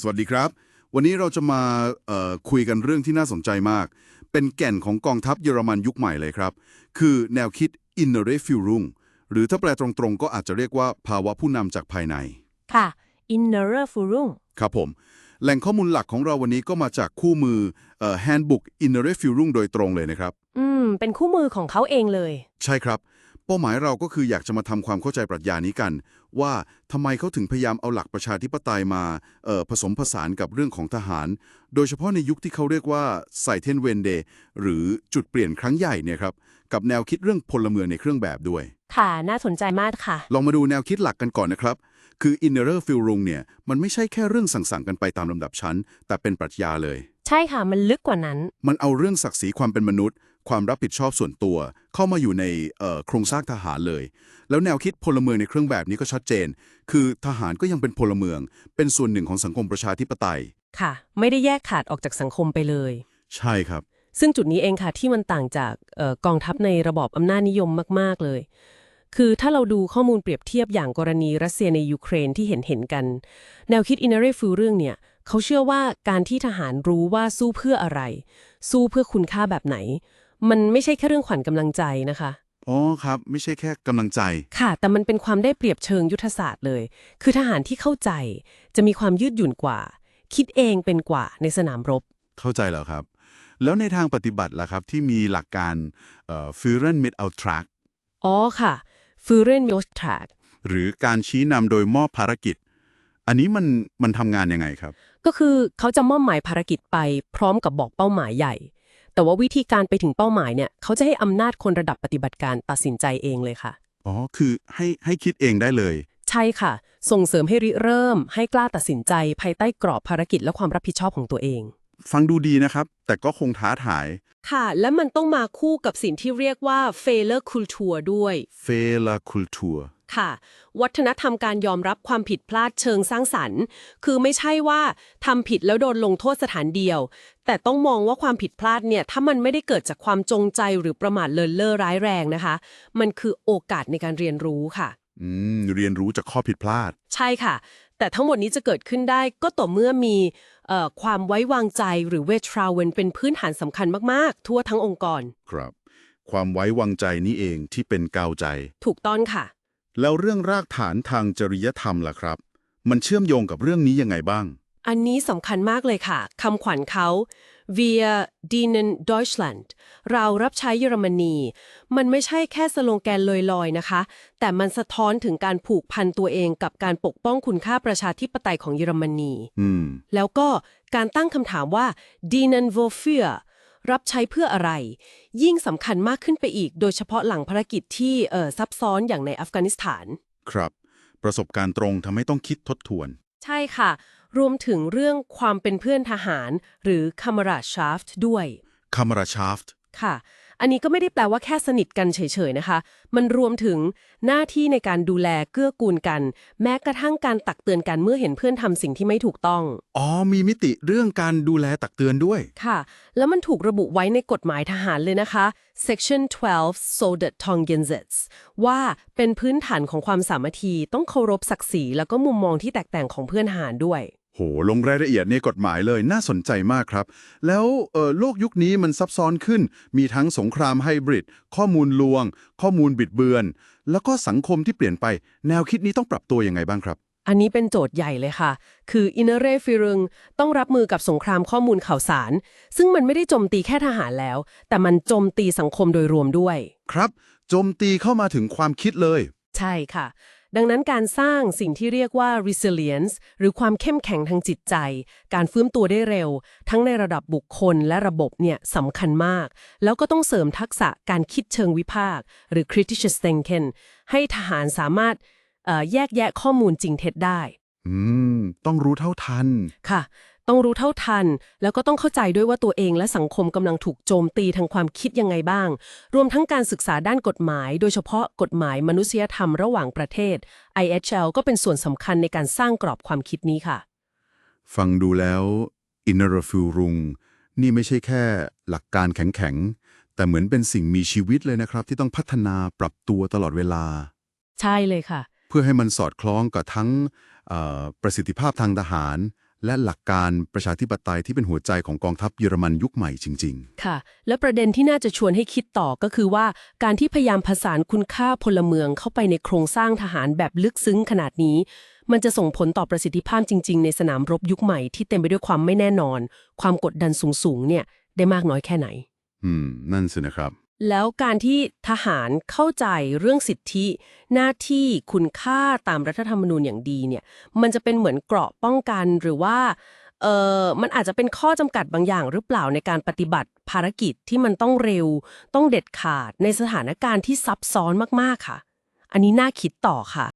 สวัสดีครับ วันนี้เราจะมาเอ่อคุยกันเรื่องที่น่าสนใจมาก เป็นแก่นของกองทัพเยอรมันยุคใหม่เลยครับ คือแนวคิด innere Führung หรือถ้าแปลตรงๆ ก็อาจจะเรียกว่าภาวะผู้นำจากภายใน ค่ะ inner Führung ครับผม แหล่งข้อมูลหลักของเราวันนี้ก็มาจากคู่มือเอ่อ Handbook innere Führung โดยตรงเลยนะครับ อืม เป็นคู่มือของเขาเองเลย ใช่ครับ เป้าหมายเราก็คืออยากจะมาทำความเข้าใจปรัชญานี้กัน ว่าทำไมเขาถึงพยายามเอาหลักประชาธิปไตยมาเอ่อผสมผสานกับเรื่องของทหาร โดยเฉพาะในยุคที่เขาเรียกว่าไซเทนเวนเดหรือจุดเปลี่ยนครั้งใหญ่เนี่ยครับกับแนวคิดเรื่องพลเมืองในเครื่องแบบด้วย ค่ะ น่าสนใจมากค่ะ ลองมาดูแนวคิดหลักกันก่อนนะครับ คือ inner f i l r u n g เนี่ยมันไม่ใช่แค่เรื่องสั่งๆกันไปตามลำดับชั้น แต่เป็นปรัชญาเลย ใช่ค่ะมันลึกกว่านั้น มันเอาเรื่องศักดิ์ศรีความเป็นมนุษย์ ความรับผิดชอบส่วนตัว เข้ามาอยู่ในเอ่อโครงสร้างทหารเลย แล้วแนวคิดพลเมืองในเครื่องแบบนี้ก็ชัดเจน คือทหารก็ยังเป็นพลเมือง เป็นส่วนหนึ่งของสังคมประชาธิปไตย ค่ะ ไม่ได้แยกขาดออกจากสังคมไปเลย ใช่ครับ ซึ่งจุดนี้เองค่ะที่มันต่างจากเออกองทัพในระบอบอำนาจนิยมมาก ๆเลยคือถ้าเราดูข้อมูลเปรียบเทียบอย่างกรณีรัสเซียในยูเครนที่เห็นเห็นกัน แนวคิดอินเนอร์ฟูเรื่องเนี่ยเขาเชื่อว่าการที่ทหารรู้ว่าสู้เพื่ออะไร สู้เพื่อคุณค่าแบบไหน มันไม่ใช่แค่เรื่องขวัญกำลังใจนะคะ อ๋อครับ ไม่ใช่แค่กำลังใจ ค่ะ แต่มันเป็นความได้เปรียบเชิงยุทธศาสตร์เลย คือทหารที่เข้าใจ จะมีความยืดหยุ่นกว่า คิดเองเป็นกว่าในสนามรบ เข้าใจแล้วครับ แล้วในทางปฏิบัติล่ะครับ ที่มีหลักการเอ่อ Führen mit Auftrag อ๋อค่ะฟูเรนมิสทรักหรือการชี้นำโดยมอบภารกิจ อันนี้มันมันทำงานยังไงครับ ก็คือเขาจะมอบหมายภารกิจไปพร้อมกับบอกเป้าหมายใหญ่ แต่ว่าวิธีการไปถึงเป้าหมายเนี่ยเขาจะให้อำนาจคนระดับปฏิบัติการตัดสินใจเองเลยค่ะ อ๋อ คือให้ให้คิดเองได้เลย ใช่ค่ะ ส่งเสริมให้ริเริ่ม ให้กล้าตัดสินใจ ภายใต้กรอบภารกิจและความรับผิดชอบของตัวเอง ฟังดูดีนะครับ แต่ก็คงท้าทาย ค่ะ และมันต้องมาคู่กับสิ่งที่เรียกว่า failure culture ด้วยเฟลาคูลทัว ค่ะ วัฒนธรรมการยอมรับความผิดพลาดเชิงสร้างสรรค์ คือไม่ใช่ว่าทำผิดแล้วโดนลงโทษสถานเดียว แต่ต้องมองว่าความผิดพลาดเนี่ยถ้ามันไม่ได้เกิดจากความจงใจหรือประมาทเลินเล่อร้ายแรงนะคะ มันคือโอกาสในการเรียนรู้ค่ะ อืม เรียนรู้จากข้อผิดพลาด ใช่ค่ะ แต่ทั้งหมดนี้จะเกิดขึ้นได้ก็ต่อเมื่อมีเอ่อความไว้วางใจหรือเวทราเวนเป็นพื้นฐานสำคัญมากๆ ทั่วทั้งองค์กร ครับ ความไว้วางใจนี่เองที่เป็นกาวใจ ถูกต้องค่ะ แล้วเรื่องรากฐานทางจริยธรรมล่ะครับ มันเชื่อมโยงกับเรื่องนี้ยังไงบ้าง อันนี้สำคัญมากเลยค่ะคำขวัญเขา Wir dienen Deutschland เรารับใช้เยอรมนี มันไม่ใช่แค่สโลแกนลอยๆนะคะ แต่มันสะท้อนถึงการผูกพันตัวเองกับการปกป้องคุณค่าประชาธิปไตยของเยอรมนี อืม แล้วก็การตั้งคำถามว่า dienen wofür รับใช้เพื่ออะไร ยิ่งสำคัญมากขึ้นไปอีก โดยเฉพาะหลังภารกิจที่เอ่อซับซ้อนอย่างในอัฟกานิสถาน ครับ ประสบการณ์ตรงทำให้ต้องคิดทบทวน ใช่ค่ะ รวมถึงเรื่องความเป็นเพื่อนทหาร หรือ Kameradschaft ด้วยคามาราชาฟต์ค่ะ อันนี้ก็ไม่ได้แปลว่าแค่สนิทกันเฉยๆนะคะ มันรวมถึงหน้าที่ในการดูแลเกื้อกูลกัน แม้กระทั่งการตักเตือนกันเมื่อเห็นเพื่อนทำสิ่งที่ไม่ถูกต้อง อ๋อ มีมิติเรื่องการดูแลตักเตือนด้วย ค่ะ แล้วมันถูกระบุไว้ในกฎหมายทหารเลยนะคะ section 12 Soldat t o n g e n s e t s ว่าเป็นพื้นฐานของความสามัคคีต้องเคารพศักดิ์ศรีแล้วก็มุมมองที่แตกต่างของเพื่อนทหารด้วย โห ลงรายละเอียดในกฎหมายเลยน่าสนใจมากครับ แล้วเอ่อโลกยุคนี้มันซับซ้อนขึ้น มีทั้งสงครามไฮบริด ข้อมูลลวง ข้อมูลบิดเบือน แล้วก็สังคมที่เปลี่ยนไป แนวคิดนี้ต้องปรับตัวยังไงบ้างครับ อันนี้เป็นโจทย์ใหญ่เลยค่ะ คือ i n n e r e f i r u n g ต้องรับมือกับสงครามข้อมูลข่าวสาร ซึ่งมันไม่ได้โจมตีแค่ทหารแล้ว แต่มันโจมตีสังคมโดยรวมด้วย ครับ โจมตีเข้ามาถึงความคิดเลย ใช่ค่ะ ดังนั้นการสร้างสิ่งที่เรียกว่า resilience หรือความเข้มแข็งทางจิตใจ การฟื้นตัวได้เร็ว ทั้งในระดับบุคคลและระบบเนี่ยสำคัญมาก แล้วก็ต้องเสริมทักษะการคิดเชิงวิพากษ์หรือ critical thinking ให้ทหารสามารถเอ่อแยกแยะข้อมูลจริงเท็จได้ อืม ต้องรู้เท่าทัน ค่ะ ต้องรู้เท่าทัน แล้วก็ต้องเข้าใจด้วยว่าตัวเองและสังคมกำลังถูกโจมตีทางความคิดยังไงบ้าง รวมทั้งการศึกษาด้านกฎหมาย โดยเฉพาะกฎหมายมนุษยธรรมระหว่างประเทศ IHL ก็เป็นส่วนสำคัญในการสร้างกรอบความคิดนี้ค่ะ ฟังดูแล้ว inner f u r u n g นี่ไม่ใช่แค่หลักการแข็งๆ แต่เหมือนเป็นสิ่งมีชีวิตเลยนะครับ ที่ต้องพัฒนาปรับตัวตลอดเวลา ใช่เลยค่ะ เพื่อให้มันสอดคล้องกับทั้งเอ่อประสิทธิภาพทางทหาร และหลักการประชาธิปไตยที่เป็นหัวใจของกองทัพเยอรมันยุคใหม่จริงค่ะ และประเด็นที่น่าจะชวนให้คิดต่อก็คือว่าการที่พยายามผสานคุณค่าพลเมืองเข้าไปในโครงสร้างทหารแบบลึกซึ้งขนาดนี้ มันจะส่งผลต่อประสิทธิภาพจริง ๆ ในสนามรบยุคใหม่ที่เต็มไปด้วยความไม่แน่นอน ความกดดันสูงๆเนี่ยได้มากน้อยแค่ไหนๆอืม นั่นสินะครับ แล้วการที่ทหารเข้าใจเรื่องสิทธิ หน้าที่คุณค่าตามรัฐธรรมนูญอย่างดีเนี่ย มันจะเป็นเหมือนเกราะป้องกันหรือว่าเออมันอาจจะเป็นข้อจำกัดบางอย่างหรือเปล่าในการปฏิบัติภารกิจที่มันต้องเร็ว ต้องเด็ดขาดในสถานการณ์ที่ซับซ้อนมากๆค่ะ อันนี้น่าคิดต่อค่ะ